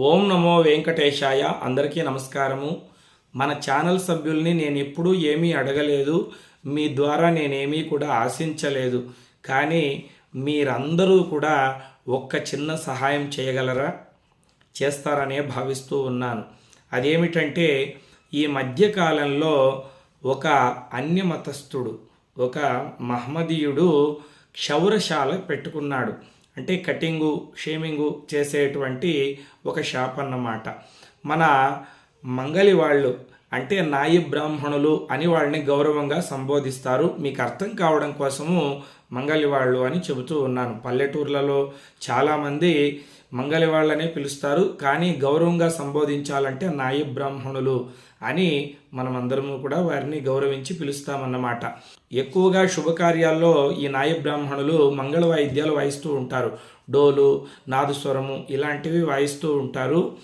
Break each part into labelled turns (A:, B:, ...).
A: ఓం నమో వెంకటేశాయ. అందరికీ నమస్కారము. మన ఛానల్ సభ్యుల్ని నేను ఎప్పుడూ ఏమీ అడగలేదు. మీ ద్వారా నేనేమీ కూడా ఆశించలేదు. కానీ మీరందరూ కూడా ఒక్క చిన్న సహాయం చేయగలరా? చేస్తారనే భావిస్తూ ఉన్నాను. అదేమిటంటే ఈ మధ్యకాలంలో ఒక అన్యమతస్థుడు ఒక మహమ్మదీయుడు క్షౌరశాల పెట్టుకున్నాడు. అంటే కటింగు షేమింగు చేసేటువంటి ఒక షాప్ అన్నమాట. మన మంగలి వాళ్ళు అంటే నాయి బ్రాహ్మణులు అని వాళ్ళని గౌరవంగా సంబోధిస్తారు. మీకు అర్థం కావడం కోసము మంగలి వాళ్ళు అని చెబుతూ ఉన్నాను. పల్లెటూర్లలో చాలామంది మంగలి వాళ్ళనే పిలుస్తారు. కానీ గౌరవంగా సంబోధించాలంటే నాయి బ్రాహ్మణులు అని మనమందరము కూడా వారిని గౌరవించి పిలుస్తామన్నమాట. ఎక్కువగా శుభకార్యాల్లో ఈ నాయ బ్రాహ్మణులు మంగళ వాయిద్యాలు వాయిస్తూ ఉంటారు. డోలు నాదస్వరము ఇలాంటివి వాయిస్తూ ఉంటారు.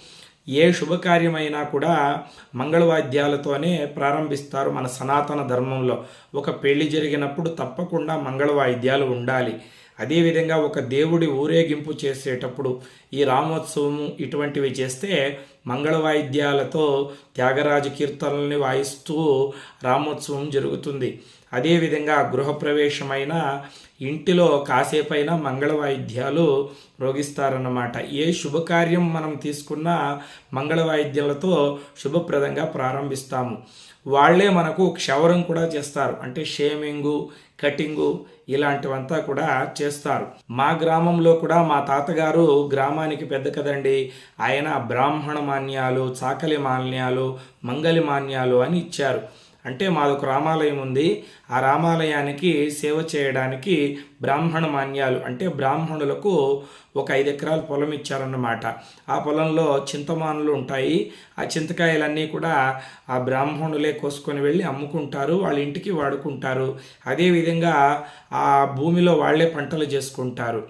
A: ఏ శుభకార్యమైనా కూడా మంగళవాద్యాలతోనే ప్రారంభిస్తారు మన సనాతన ధర్మంలో. ఒక పెళ్ళి జరిగినప్పుడు తప్పకుండా మంగళవాయిద్యాలు ఉండాలి. అదేవిధంగా ఒక దేవుడి ఊరేగింపు చేసేటప్పుడు ఈ రామోత్సవము ఇటువంటివి చేస్తే మంగళ వాయిద్యాలతో త్యాగరాజు కీర్తనల్ని వాయిస్తూ రామోత్సవం జరుగుతుంది. అదేవిధంగా గృహప్రవేశమైన ఇంటిలో కాసేపైన మంగళ వాయిద్యాలు రోగిస్తారన్నమాట. ఏ శుభకార్యం మనం తీసుకున్న మంగళ వాయిద్యాలతో శుభప్రదంగా ప్రారంభిస్తాము. వాళ్ళే మనకు క్షవరం కూడా చేస్తారు. అంటే షేమింగు కటింగు ఇలాంటివంతా కూడా చేస్తారు. మా గ్రామంలో కూడా మా తాతగారు గ్రామానికి పెద్ద కదండి. ఆయన బ్రాహ్మణ మాన్యాలు చాకలి మాన్యాలు మంగలి మాన్యాలు అని ఇచ్చారు. అంటే మాదొక రామాలయం ఉంది. ఆ రామాలయానికి సేవ చేయడానికి బ్రాహ్మణ మాన్యాలు అంటే బ్రాహ్మణులకు ఒక ఐదు ఎకరాల పొలం ఇచ్చారన్నమాట. ఆ పొలంలో చింతమానులు ఉంటాయి. ఆ చింతకాయలన్నీ కూడా ఆ బ్రాహ్మణులే కోసుకొని వెళ్ళి అమ్ముకుంటారు వాళ్ళ ఇంటికి వాడుకుంటారు. అదేవిధంగా ఆ భూమిలో వాళ్ళే పంటలు చేసుకుంటారు.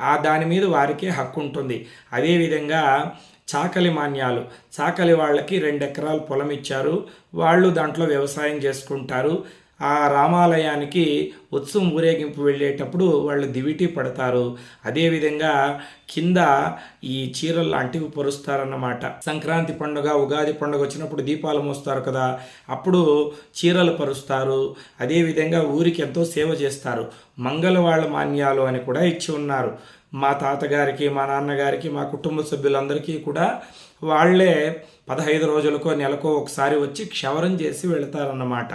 A: ఆ దాని మీద వారికే హక్కు ఉంటుంది అదేవిధంగా చాకలి మాన్యాలు. చాకలి వాళ్ళకి రెండు ఎకరాలు పొలం ఇచ్చారు వాళ్ళు దాంట్లో వ్యవసాయం చేసుకుంటారు. ఆ రామాలయానికి ఉత్సవం ఊరేగింపు వెళ్ళేటప్పుడు వాళ్ళు దివిటి పడతారు. అదేవిధంగా కింద ఈ చీరలు లాంటివి పరుస్తారన్నమాట. సంక్రాంతి పండుగ ఉగాది పండుగ వచ్చినప్పుడు దీపాలు మోస్తారు కదా అప్పుడు చీరలు పరుస్తారు. అదేవిధంగా ఊరికి ఎంతో సేవ చేస్తారు. మంగళవాళ్ళ మాన్యాలు అని కూడా ఇచ్చి ఉన్నారు. మా తాతగారికి మా నాన్నగారికి మా కుటుంబ సభ్యులందరికీ కూడా వాళ్ళే పదహైదు రోజులకో నెలకో ఒకసారి వచ్చి క్షవరం చేసి వెళతారన్నమాట.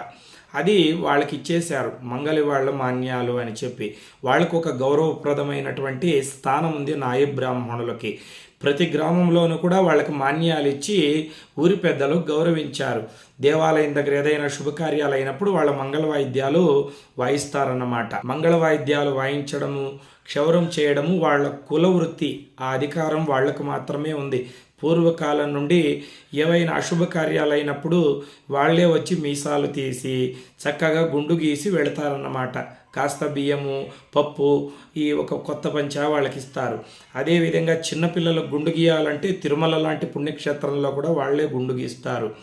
A: అది వాళ్ళకి ఇచ్చేశారు మంగళి వాళ్ళ మాన్యాలు అని చెప్పి. వాళ్ళకు ఒక గౌరవప్రదమైనటువంటి స్థానం ఉంది నాయ బ్రాహ్మణులకి. ప్రతి గ్రామంలోనూ కూడా వాళ్ళకి మాన్యాలు ఇచ్చి ఊరి పెద్దలు గౌరవించారు. దేవాలయం దగ్గర ఏదైనా శుభకార్యాలు అయినప్పుడు వాళ్ళ మంగళ వాయిద్యాలు వాయిస్తారన్నమాట. మంగళ వాయిద్యాలు వాయించడము క్షౌరం చేయడము వాళ్ళ కుల వృత్తి ఆ అధికారం వాళ్ళకు మాత్రమే ఉంది. పూర్వకాలం నుండి ఏవైనా అశుభ కార్యాలైనప్పుడు వాళ్ళే వచ్చి మీసాలు తీసి చక్కగా గుండు గీసి వెళతారన్నమాట. కాస్త బియ్యము పప్పు ఈ ఒక కొత్త పంచ వాళ్ళకి ఇస్తారు అదేవిధంగా చిన్నపిల్లలకు గుండు గీయాలంటే తిరుమల లాంటి పుణ్యక్షేత్రంలో కూడా వాళ్ళే గుండు గీస్తారు.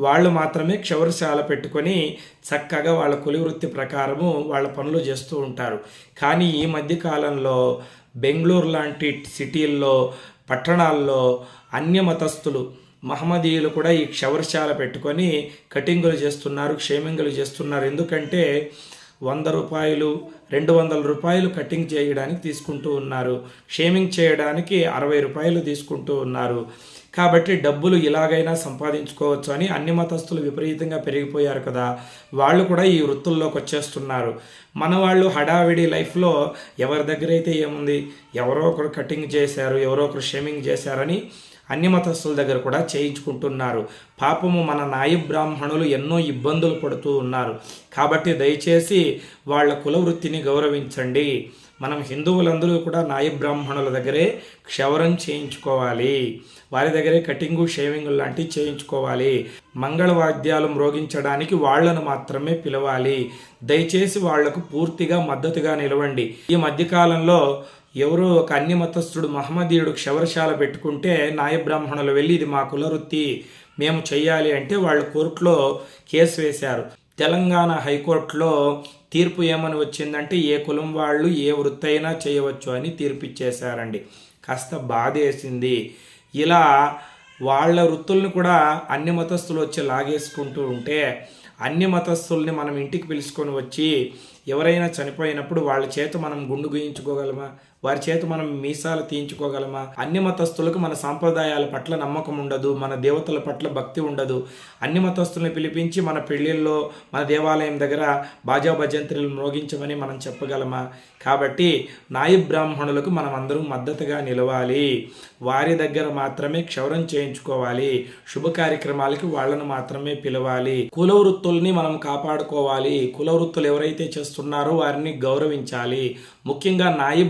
A: వాళ్ళు మాత్రమే క్షవరశాల పెట్టుకొని చక్కగా వాళ్ళ కులి వృత్తి ప్రకారము వాళ్ళ పనులు చేస్తూ ఉంటారు. కానీ ఈ మధ్య కాలంలో బెంగళూరు లాంటి సిటీల్లో పట్టణాల్లో అన్యమతస్థులు మహమ్మదీయులు కూడా ఈ క్షవరశాల పెట్టుకొని కటింగులు చేస్తున్నారు క్షేమింగులు చేస్తున్నారు. ఎందుకంటే వంద రూపాయలు రెండు వందల రూపాయలు కటింగ్ చేయడానికి తీసుకుంటూ ఉన్నారు. షేమింగ్ చేయడానికి అరవై రూపాయలు తీసుకుంటూ ఉన్నారు. కాబట్టి డబ్బులు ఇలాగైనా సంపాదించుకోవచ్చు అని అన్ని మతస్థులు విపరీతంగా పెరిగిపోయారు కదా. వాళ్ళు కూడా ఈ వృత్తుల్లోకి వచ్చేస్తున్నారు. మన వాళ్ళు హడావిడి లైఫ్లో ఎవరి దగ్గర అయితే ఏముంది ఎవరో ఒకరు కటింగ్ చేశారు ఎవరో ఒకరు షేమింగ్ చేశారని అన్ని మతస్థుల దగ్గర కూడా చేయించుకుంటున్నారు. పాపము మన నాయి బ్రాహ్మణులు ఎన్నో ఇబ్బందులు పడుతూ ఉన్నారు. కాబట్టి దయచేసి వాళ్ళ కుల వృత్తిని గౌరవించండి. మనం హిందువులందరూ కూడా నాయ బ్రాహ్మణుల దగ్గరే క్షవరం చేయించుకోవాలి. వారి దగ్గరే కటింగు షేవింగ్ లాంటివి చేయించుకోవాలి. మంగళవాద్యాలు మ్రోగించడానికి వాళ్ళను మాత్రమే పిలవాలి. దయచేసి వాళ్ళకు పూర్తిగా మద్దతుగా నిలవండి. ఈ మధ్యకాలంలో ఎవరో ఒక అన్య మతస్థుడు మహమ్మదీయుడు క్షవరశాల పెట్టుకుంటే నాయ బ్రాహ్మణులు వెళ్ళి ఇది మా కులవృత్తి మేము చెయ్యాలి అంటే వాళ్ళు కోర్టులో కేసు వేశారు. తెలంగాణ హైకోర్టులో తీర్పు ఏమని వచ్చిందంటే ఏ కులం వాళ్ళు ఏ వృత్తి అయినా చేయవచ్చు అని తీర్పు ఇచ్చేశారండి కాస్త బాధేసింది. ఇలా వాళ్ళ వృత్తుల్ని కూడా అన్ని మతస్థులు వచ్చి లాగేసుకుంటూ ఉంటే అన్ని మతస్థుల్ని మనం ఇంటికి పిలుచుకొని వచ్చి ఎవరైనా చనిపోయినప్పుడు వాళ్ళ చేత మనం గుండు గుయించుకోగలమా? వారి చేత మనం మీసాలు తీయించుకోగలమా? అన్ని మతస్థులకు మన సాంప్రదాయాల పట్ల నమ్మకం ఉండదు మన దేవతల పట్ల భక్తి ఉండదు. అన్ని మతస్థులను పిలిపించి మన పెళ్ళిళ్ళలో మన దేవాలయం దగ్గర బాజా భజంత్రులు మ్రోగించమని మనం చెప్పగలమా? కాబట్టి నాయి బ్రాహ్మణులకు మనం అందరం మద్దతుగా నిలవాలి. వారి దగ్గర మాత్రమే క్షౌరం చేయించుకోవాలి. శుభ కార్యక్రమాలకి వాళ్ళను మాత్రమే పిలవాలి. కుల వృత్తుల్ని మనం కాపాడుకోవాలి. కుల వృత్తులు ఎవరైతే చేస్తున్నారో వారిని గౌరవించాలి. ముఖ్యంగా నాయి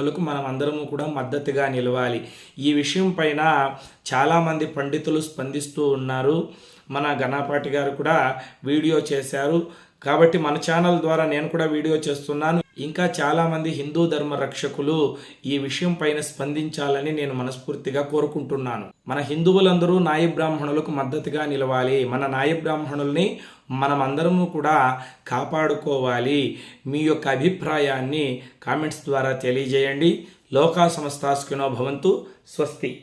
A: బ్రాహ్మణులకు మనం అందరము కూడా మద్దతుగా నిలవాలి. ఈ విషయం పైన చాలామంది పండితులు స్పందిస్తూ ఉన్నారు. మన గణపాటి గారు కూడా వీడియో చేశారు. కాబట్టి మన ఛానల్ ద్వారా నేను కూడా వీడియో చేస్తున్నాను. ఇంకా చాలామంది హిందూ ధర్మ రక్షకులు ఈ విషయం పైన స్పందించాలని నేను మనస్ఫూర్తిగా కోరుకుంటున్నాను. మన హిందువులందరూ నాయ బ్రాహ్మణులకు మద్దతుగా నిలవాలి. మన నాయ బ్రాహ్మణుల్ని మనమందరము కూడా కాపాడుకోవాలి. మీ యొక్క అభిప్రాయాన్ని కామెంట్స్ ద్వారా తెలియజేయండి. లోకా సంస్థాస్కినో భవంతు స్వస్తి.